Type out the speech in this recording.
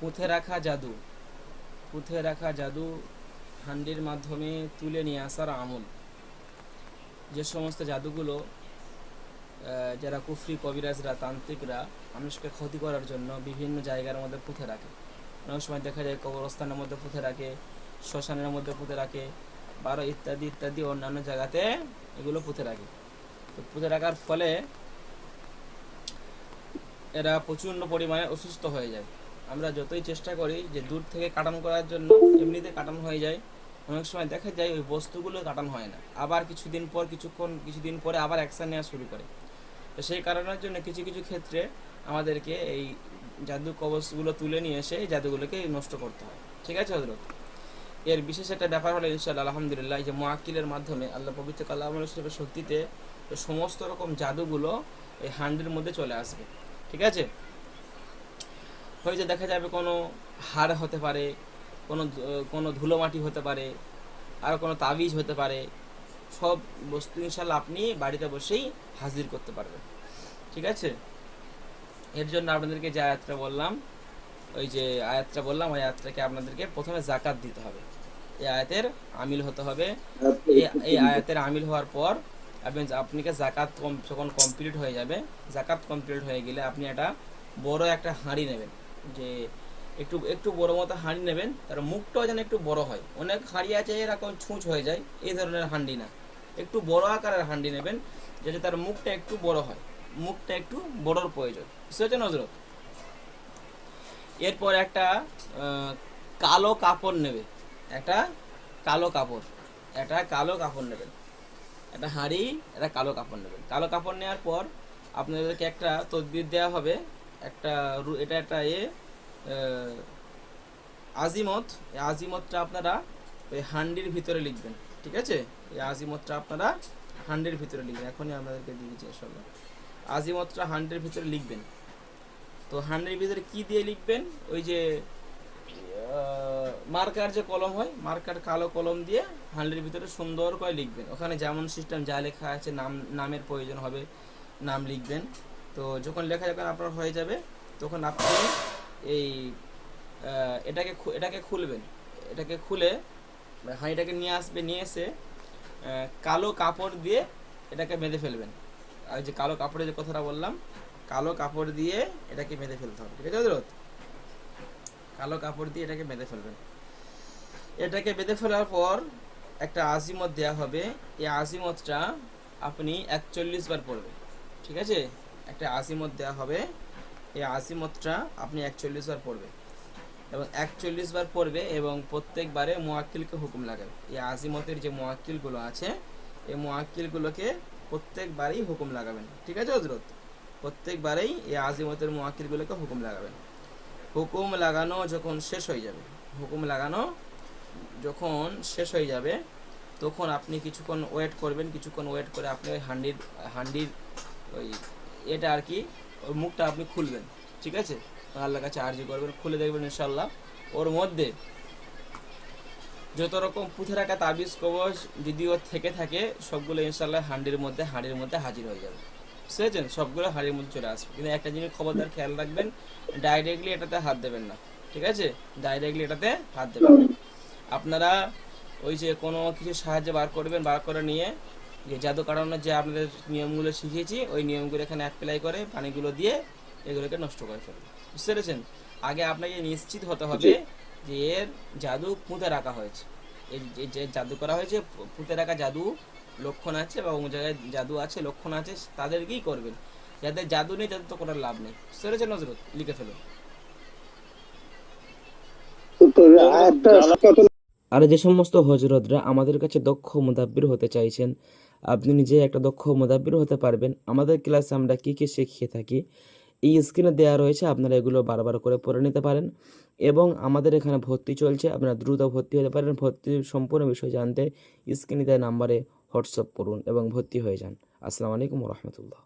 পুঁথে রাখা জাদু। পুঁথে রাখা জাদু হান্ডির মাধ্যমে তুলে নিয়ে আসার আমল। যে সমস্ত জাদুগুলো যারা কুফরি কবিরাজরা, তান্ত্রিকরা মানুষকে ক্ষতি করার জন্য বিভিন্ন জায়গার মধ্যে পুঁথে রাখে। অনেক সময় দেখা যায় কবরস্থানের মধ্যে পুঁথে রাখে, শ্মশানের মধ্যে পুঁতে রাখে, বারো ইত্যাদি ইত্যাদি অন্যান্য জায়গাতে এগুলো পুঁতে রাখে। তো পুঁতে রাখার ফলে এরা প্রচণ্ড পরিমাণে অসুস্থ হয়ে যায়। আমরা যতই চেষ্টা করি যে দূর থেকে কাটান করার জন্য, এমনিতে কাটান হয়ে যায়। অনেক সময় দেখা যায় ওই বস্তুগুলো কাটান হয় না। আবার কিছুদিন পর, কিছুক্ষণ, কিছুদিন পরে আবার অ্যাকশান নেওয়া শুরু করে। তো সেই কারণের জন্য কিছু কিছু ক্ষেত্রে আমাদেরকে এই জাদু কবচগুলো তুলে নিয়ে এসে এই জাদুগুলোকে নষ্ট করতে হয়। ঠিক আছে হজরত এর বিশেষ একটা ব্যাপার হলো ইনশাল্লাহ আলহামদুলিল্লাহ যে মোয়াক্কিলের মাধ্যমে আল্লাহ পবিত্র কাল্লাহ শরীফের শক্তিতে সমস্ত রকম জাদুগুলো এই হান্ডির মধ্যে চলে আসবে। ঠিক আছে? হয়ে যে দেখা যাবে কোনো হাড় হতে পারে, কোনো কোনো ধুলোমাটি হতে পারে, আর কোনো তাবিজ হতে পারে, সব বস্তু ইনশাল্লাহ আপনি বাড়িতে বসেই হাজির করতে পারবেন। ঠিক আছে? এর জন্য আপনাদেরকে যে আয়াতটা বললাম, ওই যে আয়াতটা বললাম, ওই আয়াতটাকে আপনাদেরকে প্রথমে জাকাত দিতে হবে। এই আয়াতের আমিল হতে হবে। এই এই আয়াতের আমিল হওয়ার পর আপনি আপনাকে জাকাত কম- যখন কমপ্লিট হয়ে যাবে, জাকাত কমপ্লিট হয়ে গেলে আপনি একটা বড় একটা হাঁড়ি নেবেন। যে একটু একটু বড় মতো হাঁড়ি নেবেন, তার মুখটাও যেন একটু বড় হয়। অনেক হাঁড়ি আছে এরকম ছুঁচ হয়ে যায়, এই ধরনের হাঁড়ি না। একটু বড় আকারের হাঁড়ি নেবেন, যাতে তার মুখটা একটু বড় হয়। মুখটা একটু বড়র প্রয়োজন। বুঝতে পারছেন হজরত? এরপর একটা কালো কাপড় নেবে। একটা কালো কাপড়। একটা কালো কাপড় নেবেন। একটা হাঁড়ি, একটা কালো কাপড় নেবেন। কালো কাপড় নেওয়ার পর আপনাদেরকে একটা তদবির দেওয়া হবে। একটা এটা একটা এ আজিমত, এই আজিমতটা আপনারা ওই হান্ডির ভিতরে লিখবেন, ঠিক আছে? এই আজিমতটা আপনারা হান্ডির ভিতরে লিখবেন, এখনই আপনাদেরকে দিয়ে দিচ্ছি আসলে আজিমতটা হান্ডির ভিতরে লিখবেন। তো হান্ডির ভিতরে কি দিয়ে লিখবেন? ওই যে মার্কার যে কলম হয়, মার্কার কালো কলম দিয়ে হান্ডির ভিতরে সুন্দর করে লিখবেন। ওখানে যেমন সিস্টেম যা লেখা আছে, নাম, নামের প্রয়োজন হবে, নাম লিখবেন। তো যখন লেখা যখন আপনার হয়ে যাবে, তখন আপনি এই এটাকে এটাকে খুলবেন। এটাকে খুলে হাঁড়িটাকে নিয়ে আসবে, নিয়ে এসে কালো কাপড় দিয়ে এটাকে বেঁধে ফেলবেন। আর যে কালো কাপড়ের যে কথাটা বললাম, কালো কাপড় দিয়ে এটাকে বেঁধে ফেলতে হবে। ঠিক আছে কালো কাপড় দিয়ে এটাকে বেঁধে ফেলবেন। এটাকে বেঁধে ফেলার পর একটা আজিমত দেওয়া হবে। এই আজিমতটা আপনি একচল্লিশ বার পড়বেন। ঠিক আছে? একটা আজিমত দেওয়া হবে। এই আজিমতটা আপনি একচল্লিশ বার পড়বে। এবং একচল্লিশ বার পড়বে এবং প্রত্যেকবারে মোয়াক্কিলকে হুকুম লাগাবে। এই আজিমতের যে মোয়াক্কিলগুলো আছে, এই মোয়াক্কিলগুলোকে প্রত্যেকবারেই হুকুম লাগাবেন। ঠিক আছে হজরত প্রত্যেকবারেই এই আজিমতের মোয়াক্কিলগুলোকে হুকুম লাগাবেন। হুকুম লাগানো যখন শেষ হয়ে যাবে, হুকুম লাগানো যখন শেষ হয়ে যাবে, তখন আপনি কিছুক্ষণ ওয়েট করবেন, কিছুক্ষণ ওয়েট করে আপনি ওই হান্ডির হান্ডির ওই এটা আর কি, ওর মুখটা আপনি খুলবেন, ঠিক আছে? আল্লাহর কাছে আর্জি করবেন, খুলে দেখবেন ইনশাল্লাহ ওর মধ্যে যত রকম পুঁথে রাখা, তাবিজ কবচ যদি ওর থেকে থাকে, সবগুলো ইনশাল্লাহ হাঁড়ির মধ্যে হাঁড়ির মধ্যে হাজির হয়ে যাবে। বুঝতে সবগুলো হাঁড়ির মধ্যে চলে আসবে। কিন্তু একটা জিনিস খবরদার খেয়াল রাখবেন ডাইরেক্টলি এটাতে হাত দেবেন না, ঠিক আছে? ডাইরেক্টলি এটাতে হাত দেবেন। আপনারা ওই যে কোনো কিছু সাহায্যে বার করবেন, বার করে নিয়ে যে জাদু কাটানোর যে আপনাদের নিয়মগুলো শিখিয়েছি ওই নিয়মগুলো এখানে অ্যাপ্লাই করে পানিগুলো দিয়ে এগুলোকে নষ্ট করে ফেলবে। বুঝতে পেরেছেন? আগে আপনাকে নিশ্চিত হতে হবে যে এর জাদু পুঁতে রাখা হয়েছে। এই যে- জাদু করা হয়েছে পুঁতে রাখা জাদু লক্ষণ আছে বা অমুক জায়গায় জাদু আছে লক্ষণ আছে তাদেরকেই করবেন। যাদের জাদু নেই তাদের তো কোনো লাভ নেই। বুঝতে পেরেছেন নজরত লিখে ফেলুন। আর যে সমস্ত হজরতরা আমাদের কাছে দক্ষ মুদাব্বির হতে চাইছেন আপনি নিজে একটা দক্ষ মোদাব্বির হতে পারবেন। আমাদের ক্লাসে আমরা কী কী শিখিয়ে থাকি, এই স্ক্রিনে দেওয়া রয়েছে, আপনারা এগুলো বারবার করে পড়ে নিতে পারেন। এবং আমাদের এখানে ভর্তি চলছে, আপনারা দ্রুত ভর্তি হতে পারেন। ভর্তির সম্পূর্ণ বিষয় জানতে স্ক্রিনে দেওয়া নাম্বারে হোয়াটসঅ্যাপ করুন এবং ভর্তি হয়ে যান। আসসালামু আলাইকুম রহমতুল্লাহ।